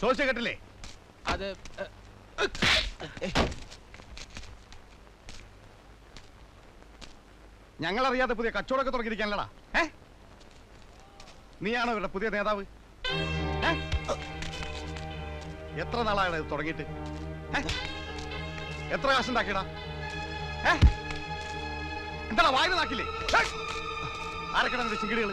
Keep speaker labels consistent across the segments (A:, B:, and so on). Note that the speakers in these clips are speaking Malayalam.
A: ചോദിച്ച കേട്ടില്ലേ?
B: അത്
A: ഞങ്ങൾ അറിയാതെ പുതിയ കച്ചവടമൊക്കെ തുടങ്ങിയിരിക്കാനല്ലടാ. ഏ? നീയാണോ ഇവരുടെ പുതിയ നേതാവ്? എത്ര നാളാണ് ഇത് തുടങ്ങിയിട്ട്? എത്ര കാശുണ്ടാക്കിയടാ? എന്താടാ വായന നാക്കില്ലേ? ആരൊക്കെയാണ്
C: ചിങ്കിടികൾ ചിങ്കിടികൾ?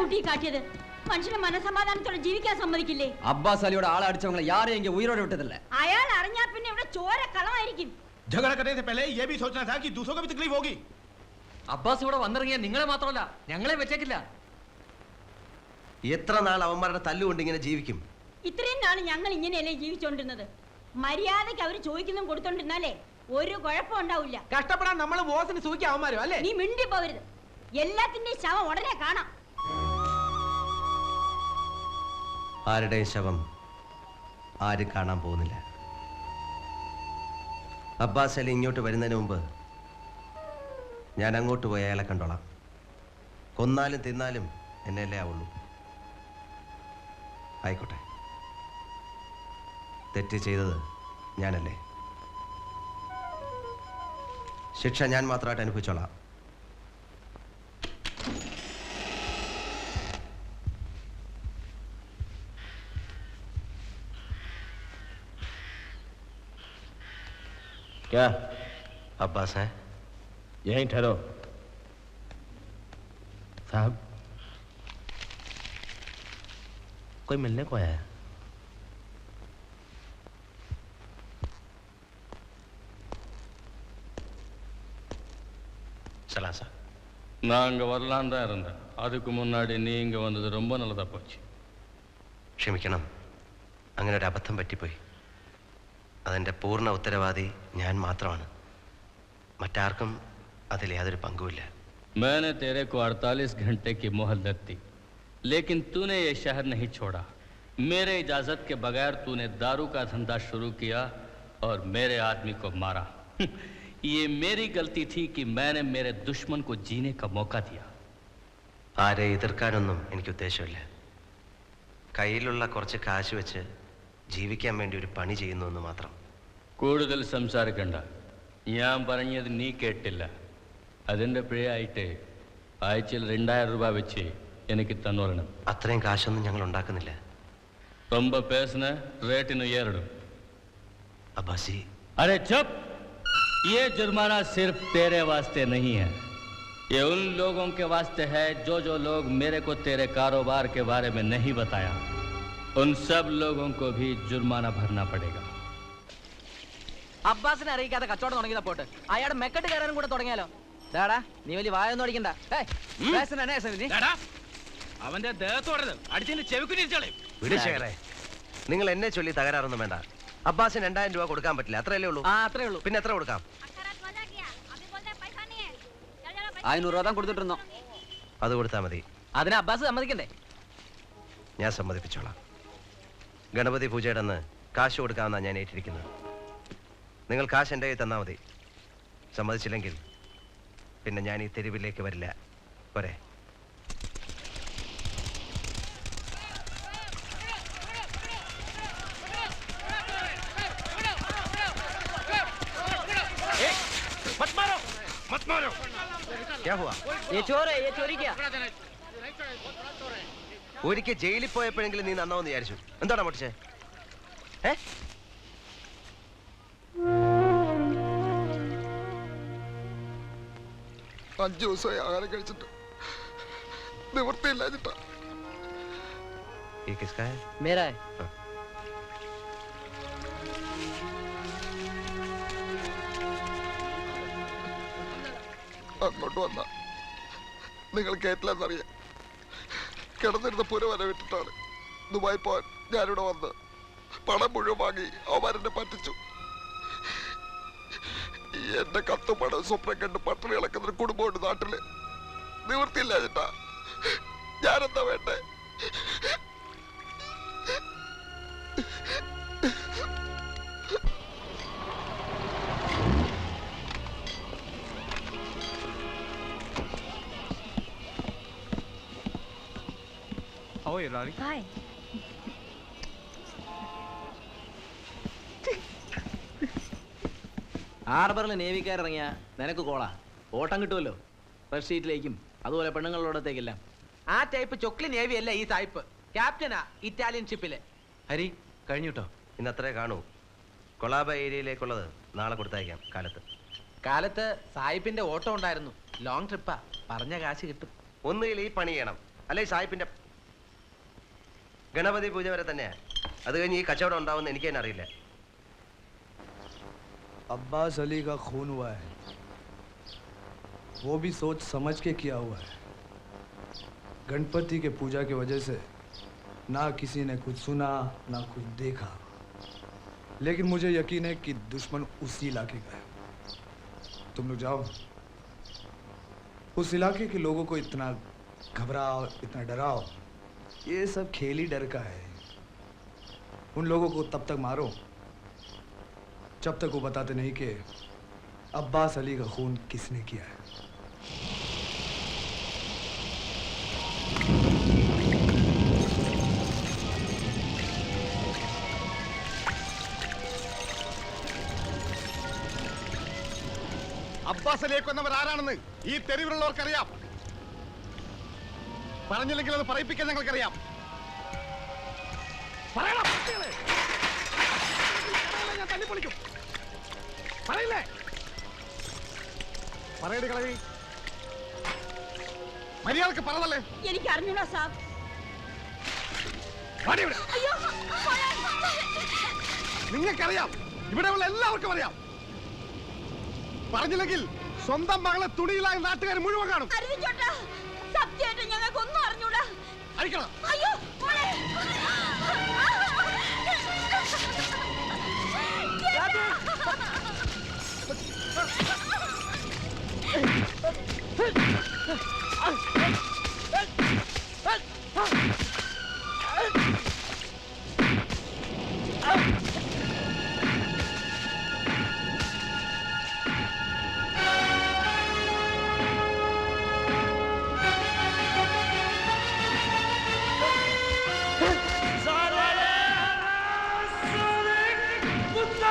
C: ഊട്ടി ജീവിക്കാൻ സമ്മതിക്കില്ലേ?
D: അബ്ബാസ് അലിയുടെ ആളെ അടിച്ചവങ്ങളെ ഉയരോടെ വിട്ടതല്ലേ
C: അയാൾ അറിഞ്ഞാ പിന്നെ ഇവിടെ ചോര കളമായിരിക്കും.
E: അബ്ബാസ് ഇവിടെ വന്നിറങ്ങിയ നിങ്ങളെ മാത്രമല്ല ഞങ്ങളെ വെച്ചേക്കില്ല.
F: എത്ര നാൾ അവന്മാരുടെ തല്ലുകൊണ്ട് ഇങ്ങനെ ജീവിക്കും?
C: ഇത്രയും നാൾ ഞങ്ങൾ ഇങ്ങനെയല്ലേ ജീവിച്ചോണ്ടിരുന്നത്? മര്യാദയ്ക്ക് അവർ ചോദിക്കുന്നതും കൊടുത്തോണ്ടിരുന്നാലേ ഒരു കുഴപ്പം ഉണ്ടാവില്ല.
B: കഷ്ടപ്പെടാൻ നമ്മൾ ബോസിന് സൂഖിക്കാവന്മാരും അല്ലേ?
C: നീ മിണ്ടി പോവരുത് എല്ലാത്തിന്റെയും ശവം ഉടനെ കാണാം.
F: ആരുടെയും ശവം? ആരും കാണാൻ പോകുന്നില്ല. അബ്ബാസ് അലി ഇങ്ങോട്ട് വരുന്നതിന് മുമ്പ് ഞാൻ അങ്ങോട്ട് പോയി അയാളെ കണ്ടോളാം. കൊന്നാലും തിന്നാലും എന്നല്ലേ ആവുള്ളൂ. ആയിക്കോട്ടെ. തെറ്റ് ചെയ്തത് ഞാനല്ലേ? ശിക്ഷ ഞാൻ മാത്രമായിട്ട് അനുഭവിച്ചോളാം.
G: क्या
F: अब्बास हैं
G: यहीं ठहरो साहब कोई मिलने को आया है
F: सलाम साहब
H: நான் அங்கே வரலான்னு தான் இருந்தேன் அதுக்கு முன்னாடி நீ இங்கே வந்தது ரொம்ப நல்லதாக போச்சு
F: ക്ഷമിക്കണം അങ്ങനെ ഒരു അബദ്ധം പറ്റിപ്പോയി അതിൻ്റെ പൂർണ്ണ ഉത്തരവാദി ഞാൻ മാത്രമാണ് മറ്റാർക്കും അതിൽ യാതൊരു പങ്കുമില്ല
H: मैंने तेरे को 48 घंटे की मोहलत दी लेकिन तूने ये शहर नहीं छोड़ा मेरे इजाज़त के बगैर तूने दारू का धंधा शुरू किया और मेरे आदमी को मारा ये मेरी गलती थी कि मैंने मेरे दुश्मन को जीने का मौका दिया
F: ആരെ എതിർക്കാനൊന്നും എനിക്ക് ഉദ്ദേശമില്ല കയ്യിലുള്ള കുറച്ച് കാശ് വെച്ച് ജീവിക്കാൻ വേണ്ടി ഒരു പണി ചെയ്യുന്നു എന്ന് മാത്രം
H: കൂടുതൽ സംസാരിക്കണ്ട ഞാൻ പറഞ്ഞത് നീ കേട്ടില്ല അതിൻ്റെ പിഴയായിട്ട് ആഴ്ചയിൽ രണ്ടായിരം രൂപ വെച്ച് എനിക്ക് തന്നോളണം
F: അത്രയും കാശൊന്നും ഞങ്ങൾ ഉണ്ടാക്കുന്നില്ല
H: ரொம்ப பேசுன ரேட்டின் ஏறிடும்
F: അബ്ബാസി
H: अरे चुप ये जुर्माना सिर्फ तेरे वास्ते नहीं है ये उन लोगों के वास्ते है जो जो लोग मेरे को तेरे कारोबार के बारे में नहीं बताया ഉൻ സബ് ലോകം കോ ഭി ജുർമാന ഭർണ പടേഗ
B: അബ്ബാസിനെ അറിയിക്കാതെ കച്ചവടം തുടങ്ങിയതാ പോട്ട്. അയാൾ മെക്കെട്ട് കയറാനും കൂടെ തുടങ്ങിയാലോ? ഡാടാ നീ വലിയ വായൊന്നും അടിക്കണ്ട.
G: അവന്റെ ദേഹത്തോടരുത് അടിച്ചതിന്റെ
F: ചെവിക്കുനിരിച്ചോളേ നിങ്ങൾ എന്നെ ചൊല്ലി തകരാറൊന്നും വേണ്ട. അബ്ബാസിന് രണ്ടായിരം രൂപ കൊടുക്കാൻ പറ്റില്ല അത്രയല്ലേ ഉള്ളൂ?
B: അത്രേ ഉള്ളൂ.
F: പിന്നെ എത്ര കൊടുക്കാം?
D: അതിനൂറ് രൂപ കൊടുത്തിട്ടുണ്ടോ
F: അത് കൊടുത്താ മതി.
B: അതിന് അബ്ബാസ് സമ്മതിക്കണ്ടേ?
F: ഞാൻ സമ്മതിപ്പിച്ചോളാം. ഗണപതി പൂജയുടെ അന്ന് കാശ് കൊടുക്കാമെന്നാണ് ഞാൻ ഏറ്റിരിക്കുന്നത് നിങ്ങൾ കാശ് എൻ്റെ കയ്യിൽ തന്നാൽ മതി സമ്മതിച്ചില്ലെങ്കിൽ പിന്നെ ഞാൻ ഈ തെരുവിലേക്ക് വരില്ല പോരെ
G: मत मारो मत मारो
F: ക്യാ ഹുവാ
B: ये चोर है ये चोरी किया
F: ഒരിക്കൽ ജയിലിൽ പോയപ്പോഴെങ്കിലും നീ നന്നാവെന്ന് വിചാരിച്ചു എന്താണ് മുട്ടിച്ചേ ഏ
I: അഞ്ചു ദിവസമായി ആഹാരം കഴിച്ചിട്ട് നിവൃത്തിയില്ലാഞ്ഞിട്ടാ
F: ഈ കിസ്കാ ഹൈ?
B: मेरा है
I: അങ്ങോട്ട് വന്ന നിങ്ങൾ കേട്ടില്ലെന്നറിയാം കിടന്നിരുന്ന പുര വരെ വിട്ടിട്ടാണ് ദുബായ് പോവാൻ ഞാനിവിടെ വന്ന് പണം മുഴുവൻ വാങ്ങി അവന്മാരെന്നെ പറ്റിച്ചു. എന്റെ കത്തും പണം സ്വപ്നം കണ്ട് പട്ടണി ഇളക്കുന്ന കുടുംബമുണ്ട് നാട്ടിൽ. നിവൃത്തിയില്ല ചേട്ടാ. ഞാനെന്താ വേണ്ടേ?
C: ഹായ്
B: ഹാർബറിൽ നേവിക്കാരിറങ്ങിയ നിനക്ക് കോളാ. ഓട്ടം കിട്ടുമല്ലോ. റെഡ് ഷീറ്റിലേക്കും അതുപോലെ പെണ്ണുങ്ങളോടത്തേക്കെല്ലാം
J: ആ ടൈപ്പ് ചൊക്ലി നേവി അല്ല ഈ സായിപ്പ് ക്യാപ്റ്റനാ ഇറ്റാലിയൻ ഷിപ്പിൽ
B: ഹരി കഴിഞ്ഞു കേട്ടോ
E: ഇന്ന് അത്രേ കാണൂ. കൊളാബ ഏരിയയിലേക്കുള്ളത് നാളെ കൊടുത്തയക്കാം കാലത്ത്.
J: കാലത്ത് സായിപ്പിന്റെ ഓട്ടം ഉണ്ടായിരുന്നു. ലോങ് ട്രിപ്പാ പറഞ്ഞ കാശ് കിട്ടും.
E: ഒന്നുകിൽ ഈ പണി ചെയ്യണം. അല്ലെ സാഹിബിന്റെ ഗണപതി പൂജ വരെ തന്നെയാ അത് കഴിഞ്ഞ് ഈ കച്ചവടം ഉണ്ടാവുമെന്ന് എനിക്ക് തന്നെ അറിയില്ല
K: अब्बास अली का खून हुआ है वो भी सोच समझ के किया हुआ है गणपति के पूजा की वजह से ना किसी ने कुछ सुना ना कुछ देखा लेकिन मुझे यकीन है कि दुश्मन उसी इलाके का है तुम लोग जाओ उस इलाके के लोगों को इतना घबराओ इतना डराओ ये सब खेल ही डर का है उन लोगों को तब तक मारो जब तक वो बताते नहीं कि अब्बास अली का खून किसने किया है
A: അബ്ബാസ് അലിയെ കൊന്നവർ ആരാണെന്ന് ഈ തെരുവിലുള്ളവർക്കറിയാം പറഞ്ഞില്ലെങ്കിൽ അത് പറയിപ്പിക്കാൻ ഞങ്ങൾക്കറിയാം. പറയണം. കുട്ടികളെ. തല്ലി പൊളിക്കും. പറയില്ലേ? പറയടി കളവി മര്യാദയ്ക്ക് പറഞ്ഞല്ലേ
C: എനിക്ക് അറിഞ്ഞൂടാ സാബ്.
A: വാടി ഇവിടെ.
C: ഉള്ള
A: നിങ്ങൾക്കറിയാം. ഇവിടെയുള്ള എല്ലാവർക്കും അറിയാം. പറഞ്ഞില്ലെങ്കിൽ സ്വന്തം മകളെ തുണിയിലായി നാട്ടുകാർ മുഴുവൻ കാണും. അഴിക്കണം.
C: അയ്യോ What the?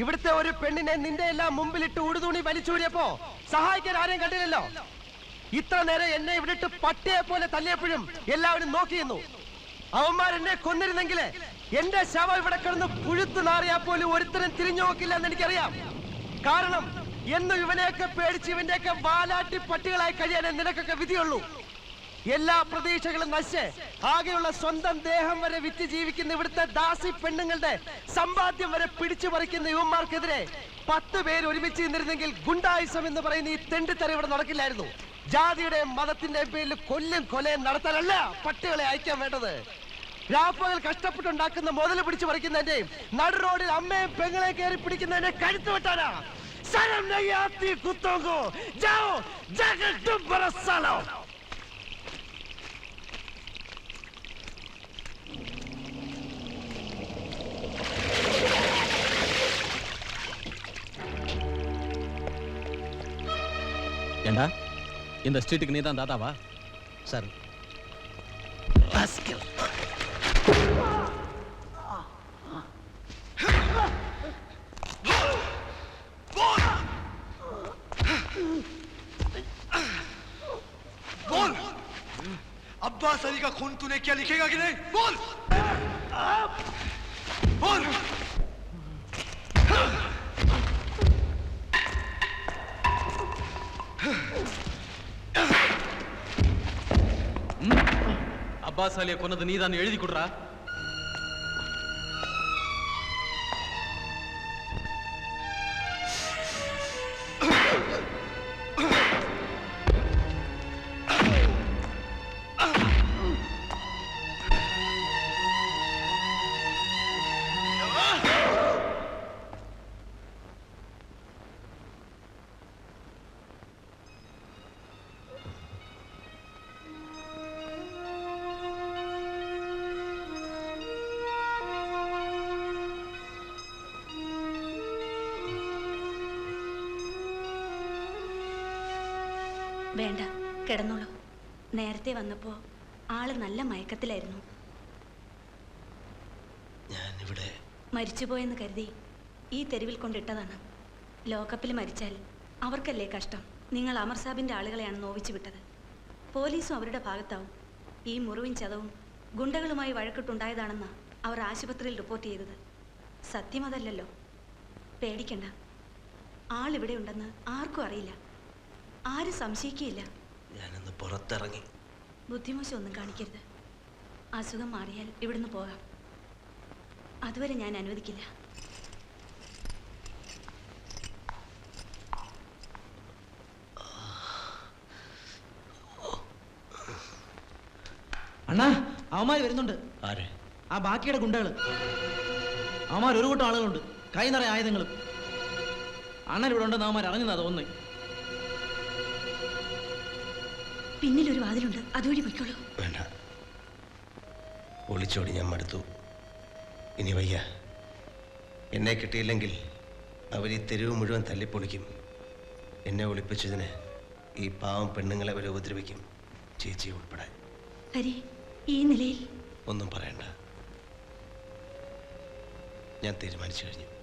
E: ഇവിടുത്തെ ഒരു പെണ്ണിനെ നിന്റെ എല്ലാം മുമ്പിലിട്ട് ഉടുതുണി വലിച്ചൂരിയപ്പോ സഹായിക്കാൻ ആരെയും കണ്ടില്ലല്ലോ? ഇത്ര നേരം എന്നെ ഇവിടിട്ട് പട്ടിയെ പോലെ തല്ലിയപ്പോഴും എല്ലാവരും നോക്കിയിരുന്നു. അവന്മാർ എന്നെ കൊന്നിരുന്നെങ്കിൽ എന്റെ ശവം ഇവിടെ കിടന്ന് പുഴുത്തു നാറിയാ പോലും ഒരുത്തരം തിരിഞ്ഞു നോക്കില്ല എന്ന് എനിക്കറിയാം. കാരണം എന്നും ഇവനെയൊക്കെ പേടിച്ച് ഇവന്റെയൊക്കെ വാലാട്ടി പട്ടികളായി കഴിയാനേ നിനക്കൊക്കെ വിധിയുള്ളൂ. എല്ലാ പ്രതീക്ഷകളും നശിച്ച് ആകെയുള്ള സ്വന്തം ദേഹം വരെ വിറ്റ് ജീവിക്കുന്ന ഇവിടുത്തെ ദാസി പെണ്ണുങ്ങളുടെ സമ്പാദ്യം വരെ പിടിച്ചു പറിക്കുന്ന യുവന്മാർക്കെതിരെ പത്ത് പേര് ഒരുമിച്ച് നിന്നിരുന്നെങ്കിൽ ഗുണ്ടായുസം എന്ന് പറയുന്ന ഈ തെണ്ടിത്തര ഇവിടെ നടക്കില്ലായിരുന്നു. ജാതിയുടെ മതത്തിന്റെ പേരിൽ കൊല്ലും കൊലയും നടത്താനല്ല പട്ടികളെ അയക്കാൻ വേണ്ടത്. രാപ്പകൽ കഷ്ടപ്പെട്ടുണ്ടാക്കുന്ന മുതൽ പിടിച്ചു പറിക്കുന്നതിന്റെയും നടു റോഡിൽ അമ്മയും പെങ്ങളെ കയറി പിടിക്കുന്നതിന്റെ കഴുത്ത് വെട്ടാനാ. സരം നെയ്യാത്തി കുത്തോങ്കോ. ജാവോ ജാകർ തും
G: ஏண்டா இந்த ஸ்ட்ரீட்டுக்கு நீ தான் தாத்தாவா
E: சார்
K: बोल अब्बास अली का खून तूने क्या लिखेगा कि नहीं बोल बोल
G: அப்பாஸ் அலியை கொன்னது நீதான் எழுதி கொடுறா.
L: കിടന്നോളൂ. നേരത്തെ വന്നപ്പോ ആൾ നല്ല മയക്കത്തിലായിരുന്നു.
F: ഞാനിവിടെ
L: മരിച്ചുപോയെന്ന് കരുതി ഈ തെരുവിൽ കൊണ്ടിട്ടതാണ്. ലോക്കപ്പിൽ മരിച്ചാൽ അവർക്കല്ലേ കഷ്ടം. നിങ്ങൾ അമർ സാബിന്റെ ആളുകളെയാണ് നോവിച്ചു വിട്ടത്. പോലീസും അവരുടെ ഭാഗത്താവും. ഈ മുറിവിൻ ചതവും ഗുണ്ടകളുമായി വഴക്കിട്ടുണ്ടായതാണെന്ന് അവർ ആശുപത്രിയിൽ റിപ്പോർട്ട് ചെയ്തത്. സത്യം അതല്ലല്ലോ. പേടിക്കണ്ട. ആളിവിടെ ഉണ്ടെന്ന് ആർക്കും അറിയില്ല. ആരും സംശയിക്കുകയില്ല.
F: ഞാനൊന്ന് പുറത്തിറങ്ങി.
L: ബുദ്ധിമുശ ഒന്നും കാണിക്കരുത്. അസുഖം മാറിയാൽ ഇവിടുന്ന് പോകാം. അതുവരെ ഞാൻ അനുവദിക്കില്ല.
B: അണ്ണാ അവന്മാര് വരുന്നുണ്ട്.
F: ആരെ?
B: ആ ബാക്കിയുടെ ഗുണ്ടകൾ. അവന്മാർ ഒരു കൂട്ടം ആളുകളുണ്ട്. കൈ നിറയെ ആയുധങ്ങളും. അണ്ണൻ ഇവിടെ ഉണ്ടെന്ന് അവന്മാർ അറിഞ്ഞതാ തോന്നുന്നു.
L: പിന്നിലൊരു വാതിലുണ്ട്. അതുവഴി പൊയ്ക്കോളൂ.
F: വേണ്ട. ഒളിച്ചോടി ഞാൻ മടുത്തു. ഇനി വയ്യ. എന്നെ കിട്ടിയില്ലെങ്കിൽ അവർ ഈ തെരുവ് മുഴുവൻ തല്ലിപ്പൊളിക്കും. എന്നെ ഒളിപ്പിച്ചതിന് ഈ പാവം പെണ്ണുങ്ങളെ വരെ ഉപദ്രവിക്കും. ചേച്ചി ഉൾപ്പെടെ.
L: ഹരി ഈ നിലയിൽ
F: ഒന്നും പറയണ്ട. ഞാൻ തീരുമാനിച്ചു കഴിഞ്ഞു.